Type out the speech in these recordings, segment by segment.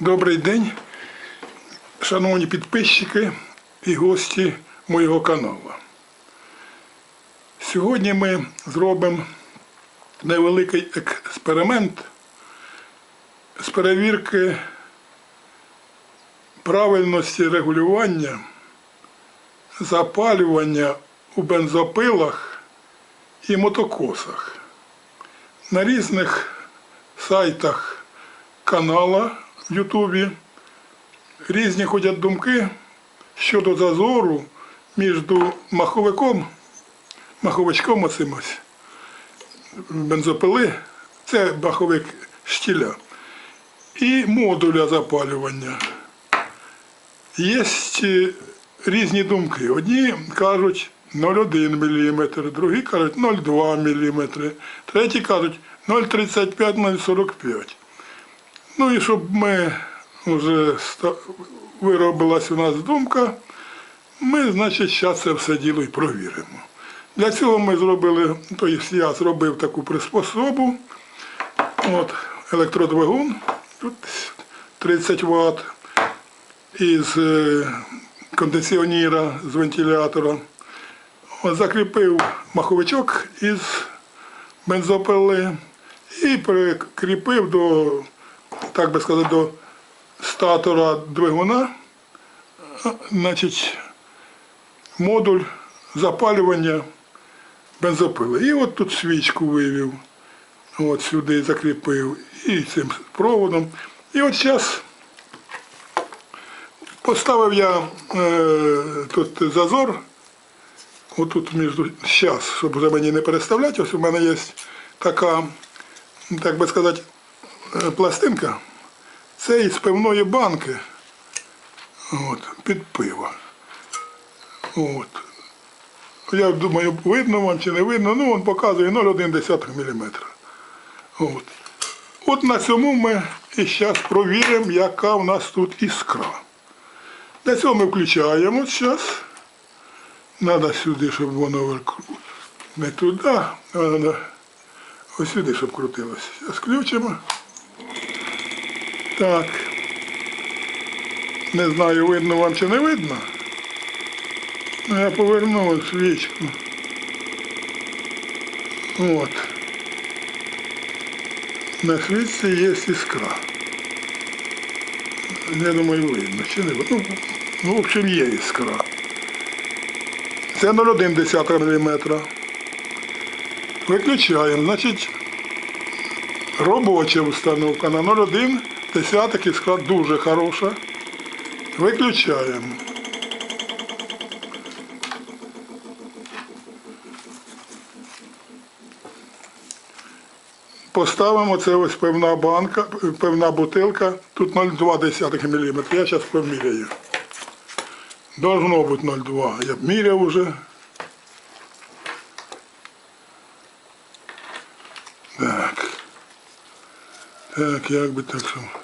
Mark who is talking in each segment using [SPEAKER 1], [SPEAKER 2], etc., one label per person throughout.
[SPEAKER 1] Добрий день, шановні підписчики і гості моєго каналу. Сьогодні ми зробимо невеликий експеримент з перевірки правильності регулювання запалювання у бензопилах і мотокосах. На різних сайтах канала в Ютубі різні ходять думки щодо зазору між маховиком, маховичком оцим бензопили, це маховик штіля, і модуля запалювання. Є е, різні думки. Одні кажуть 0,1 мм, другі кажуть 0,2 мм, треті кажуть 0,35-0,45. Ну і щоб ми вже виробилась у нас думка, ми, значить, зараз це все діло і провіримо. Для цього ми зробили, тобто я зробив таку приспособу. От, електродвигун, тут 30 Вт із е, кондиціонера, з вентилятора. От, закріпив маховичок із бензопили і прикріпив до, так би сказати, до статора двигуна, значить, модуль запалювання бензопили. І от тут свічку вивів, от сюди закріпив і цим проводом. І от зараз поставив я е, тут зазор, отут між зараз, щоб вже мені не переставляти, ось у мене є така, так би сказати, пластинка. Це із пивної банки. От, під пиво. От. Я думаю, видно вам чи не видно, ну він показує 0,1 мм. От. От на цьому ми і зараз провіримо, яка в нас тут іскра. Для цього ми включаємо зараз. Треба сюди, щоб воно верку- не туди, а ось сюди, щоб крутилося. Зараз включимо. Так. Не знаю, видно вам чи не видно. Ну, Я повернув свічку. От. На свічці є іскра. Я думаю, видно, чи не видно. Ну, ну, в общем, є іскра. Це 0,1 мм. Виключаємо. Значить, робоча установка на 0,1 десяток іскра дуже хороша. Виключаємо. Поставимо це ось певна банка, певна бутилка, тут 0,2 мм. Я зараз поміряю. Должно бути 0,2. Я міряв уже. Так. Так, як би так що.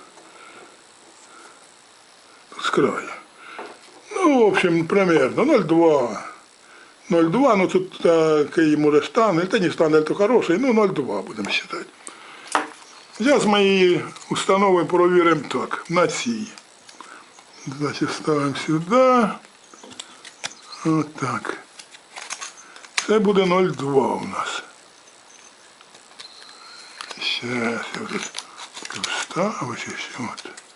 [SPEAKER 1] Краю. Ну, в общем, примерно 0,2. 0,2, ну тут такий може штангель, та не штангель, то хороший, ну 0,2 будемо вважати. Зараз ми її установимо, провіримо так, на цій. Значить, ставимо сюди. Отак. Це буде 0,2 у нас. Зараз я тут вставив ще от.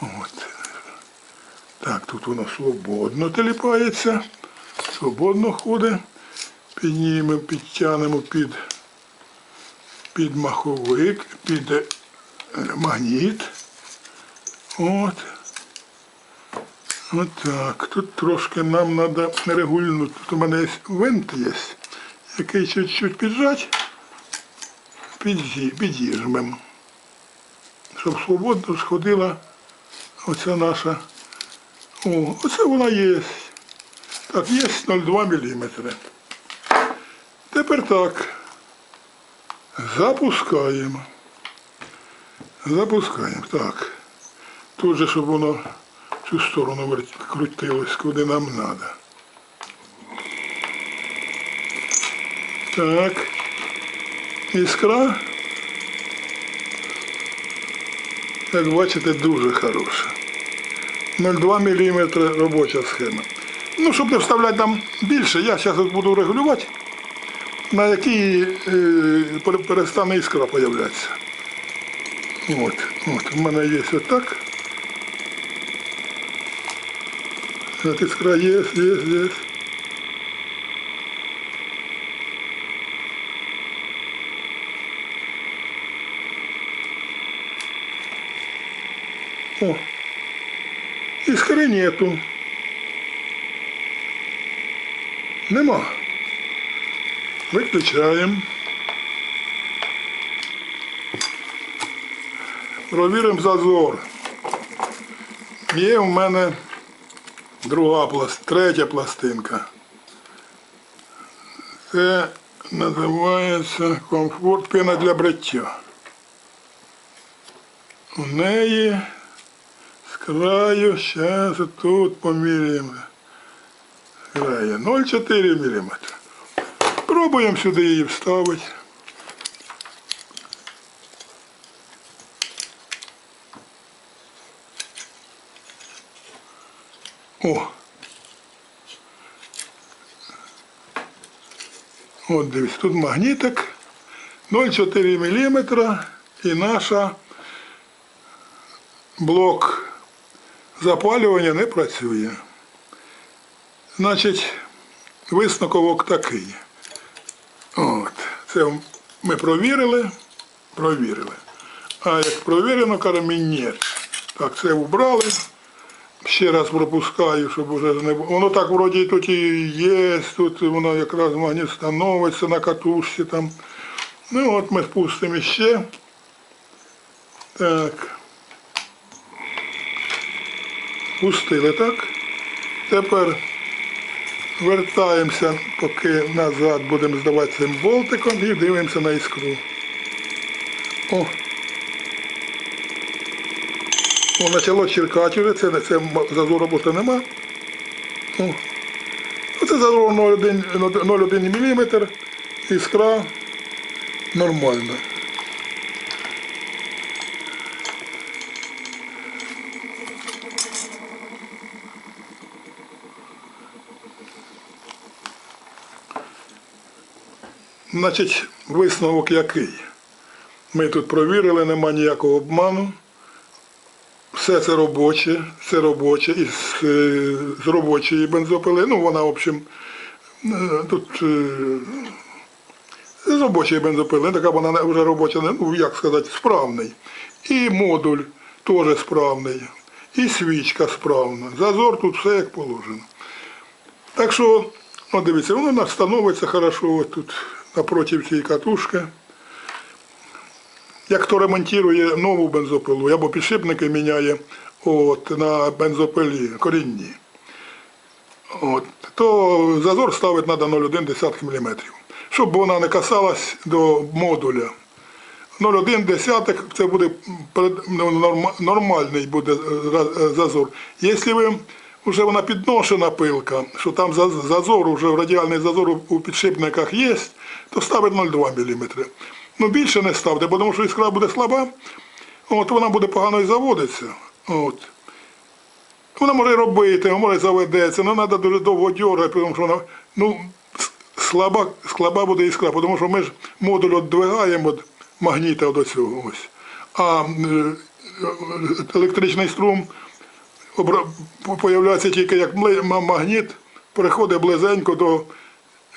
[SPEAKER 1] От. Так, тут воно свободно теліпається, свободно ходить. Піднімемо, підтягнемо під, під маховик, під е, магніт. От. От так. Тут трошки нам треба регулювати. Тут у мене є винт є, який чуть-чуть піджать, підіжмемо. Щоб свободно сходила оця наша. О, оце вона є. Так, є 0,2 мм. Тепер так. Запускаємо. Запускаємо. Так. Тут же, щоб воно в цю сторону крутилось, куди нам треба. Так. Іскра Як бачите, дуже хороша. 0,2 мм робоча схема. Ну, щоб не вставляти там більше, я зараз буду регулювати, на якій е, перестане іскра появлятися. От, от, у мене є отак. От іскра є, є, є. О, іскри нету. Нема. Виключаємо. Провіримо зазор. Є у мене друга пласт, третя пластинка. Це називається комфорт піна для бриття. У неї краю, зараз тут поміряємо. Краю 0,4 мм. Пробуємо сюди її вставити. О. От дивись, тут магнітик 0,4 мм і наша блок запалювання не працює. Значить, висновок такий. От. Це ми провірили, провірили. А як провірено, карамінєр. Так, це вбрали. Ще раз пропускаю, щоб уже не було. Воно так вроді тут і є, тут воно якраз магніт становиться на катушці там. Ну от ми спустимо ще. Так. Пустили, так? Тепер вертаємося, поки назад будемо здавати цим болтиком і дивимося на іскру. О, О, почало черкати вже, це, це зазору роботи нема. О. Оце зазор 0,1 0,1 мм, іскра нормальна. Значить, висновок який? Ми тут провірили, нема ніякого обману. Все це робоче, це робоче із е, з робочої бензопили. Ну, вона, в общем, е, тут е, з робочої бензопили, така вона вже робоча, ну як сказати, справний. І модуль теж справний. І свічка справна. Зазор тут все як положено. Так що, от дивіться, воно у нас становиться хорошо ось тут напроти цієї катушки. Як хто ремонтує нову бензопилу або підшипники міняє от, на бензопилі корінні, от, то зазор ставити треба 0,1 мм, щоб вона не касалась до модуля. 0,1 десяток це буде ну, норма- нормальний буде е, е, зазор. Якщо ви вже вона підношена пилка, що там зазор, вже радіальний зазор у підшипниках є, то ставить 0,2 мм. Ну більше не ставте, бо тому що іскра буде слаба, от вона буде погано і заводитися. От. Вона може робити, може заведеться, але треба дуже довго дергати, тому що вона ну, слаба, слаба буде іскра, тому що ми ж модуль віддвигаємо від магніта до цього. Ось. А е, електричний струм появляється тільки як магніт, переходить близенько до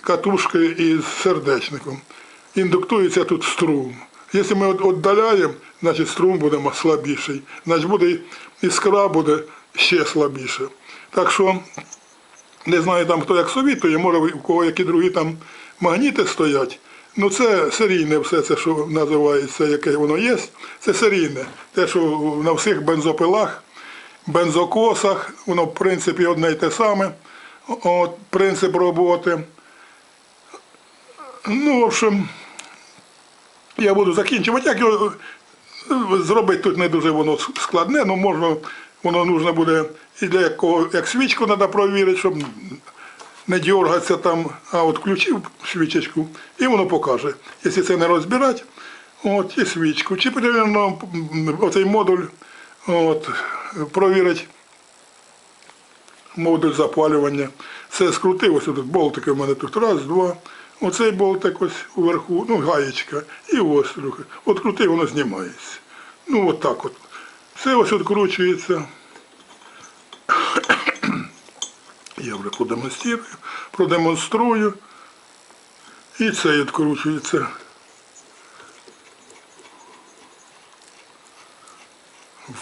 [SPEAKER 1] катушки із сердечником. Індуктується тут струм. Якщо ми віддаляємо, значить струм буде слабіший, значить буде іскра буде ще слабіше. Так що не знаю там хто як совітує, може у кого які другі там магніти стоять. Ну це серійне все це, що називається, яке воно є, це серійне. Те, що на всіх бензопилах, бензокосах, воно в принципі одне й те саме. От, принцип роботи. Ну, в общем, я буду закінчувати. Як його е, зробити тут не дуже воно складне, ну можна, воно нужно буде і для якого, як свічку треба провірити, щоб не дергатися там, а от включив свічечку і воно покаже. Якщо це не розбирати, от, і свічку. Чи потрібно оцей модуль от, провірити модуль запалювання. Це скрутив, ось тут болтики в мене тут раз, два. Оцей болтик ось уверху, ну гаєчка, і ось трохи. От крутив, воно знімається. Ну от так от. Все ось відкручується. Я вже продемонструю, продемонструю. І це відкручується.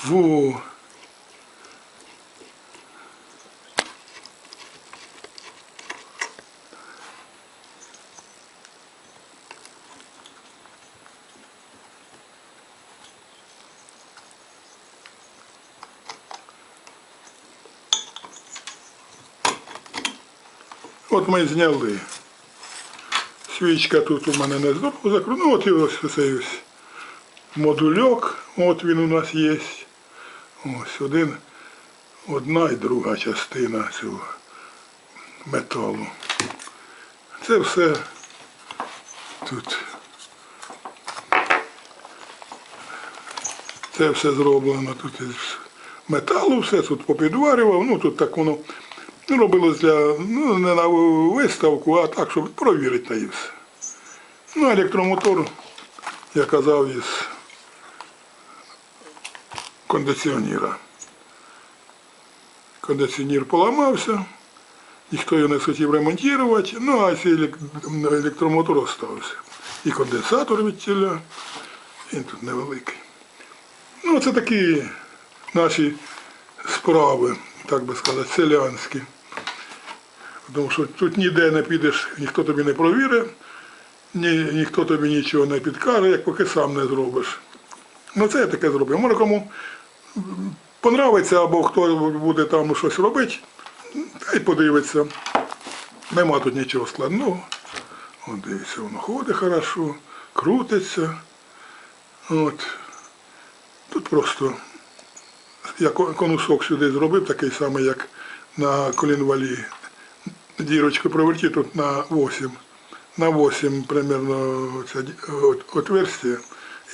[SPEAKER 1] Во. От ми зняли. Свічка тут у мене не здорово закру. Ну от і ось цей модульок. От він у нас є. Ось один, одна і друга частина цього металу. Це все тут. Це все зроблено тут із металу, все тут попідварював. Ну тут так воно робилось для ну, не на виставку, а так, щоб провірити та все. Ну, електромотор, я казав, із кондиціонера. Кондиціонер поламався, ніхто його не хотів ремонтувати, ну а цей електромотор остався. І конденсатор від тіля, він тут невеликий. Ну, це такі наші справи, так би сказати, селянські. Тому що тут ніде не підеш, ніхто тобі не провірить, ні, ніхто тобі нічого не підкаже, як поки сам не зробиш. Ну це я таке зробив. Може кому понравиться або хто буде там щось робити, та й подивиться. Нема тут нічого складного. От дивіться, воно ходить хорошо, крутиться. От. Тут просто я конусок сюди зробив, такий самий, як на колінвалі. Дірочку проверті тут на 8. На 8 примерно отверстие.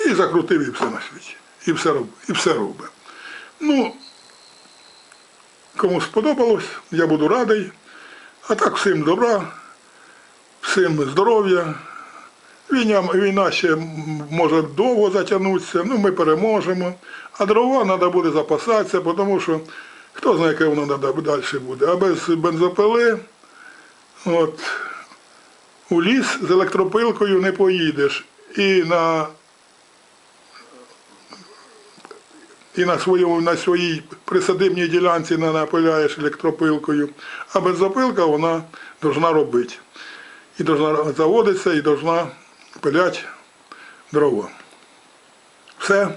[SPEAKER 1] І закрутив і все на світі. І все, роб, все робить. Ну, кому сподобалось, я буду радий. А так всім добра, всім здоров'я. Війна, війна ще може довго затягнутися, ну ми переможемо. А дрова треба буде запасатися, тому що хто знає, яке воно далі буде. А без бензопили от, у ліс з електропилкою не поїдеш. І на, і на, своєму, на своїй присадибній ділянці не напиляєш електропилкою. А бензопилка вона повинна робити. І должна заводитися, і должна пилять дрова. Все.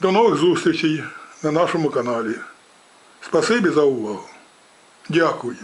[SPEAKER 1] До нових зустрічей на нашому каналі. Спасибі за увагу. Дякую.